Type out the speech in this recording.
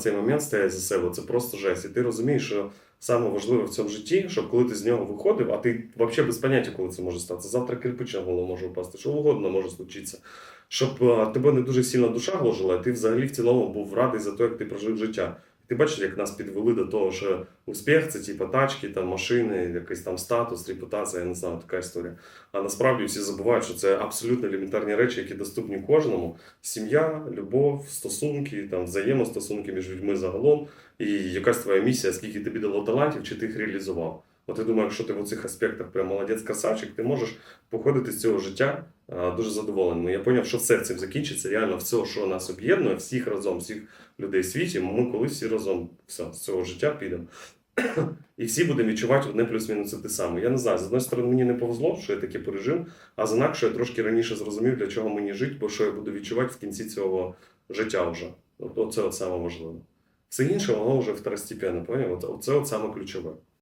цей момент стоять за себе, це просто жесть. І ти розумієш, що саме важливе в цьому житті, щоб коли ти з нього виходив, а ти взагалі без поняття, коли це може статися. Завтра кирпич на голову може впасти, що угодно може случитися. Щоб тебе не дуже сильно душа гложила, і ти взагалі в цілому був радий за те, як ти прожив життя. Ти бачиш, як нас підвели до того, що успіх це типу тачки, там машини, якийсь там статус, репутація, я не знаю, така історія. А насправді всі забувають, що це абсолютно елементарні речі, які доступні кожному. Сім'я, любов, стосунки, там взаємостосунки між людьми загалом, і якась твоя місія, скільки тобі дало талантів, чи ти їх реалізував. От я думаю, якщо ти в цих аспектах прям молодець красавчик, ти можеш походити з цього життя дуже задоволеним. Я зрозумів, що все цим закінчиться. Реально, все, що нас об'єднує, всіх разом, всіх людей в світі, ми колись всі разом все, з цього життя підемо. І всі будемо відчувати одне плюс-мінус те саме. Я не знаю, з одної сторони, мені не повезло, що я таке пережив, а з інакше я трошки раніше зрозумів, для чого мені жити, бо що я буду відчувати в кінці цього життя вже. От, оце от саме важливе. Все інше, воно вже второстепенно, поняв? Оце от саме ключове.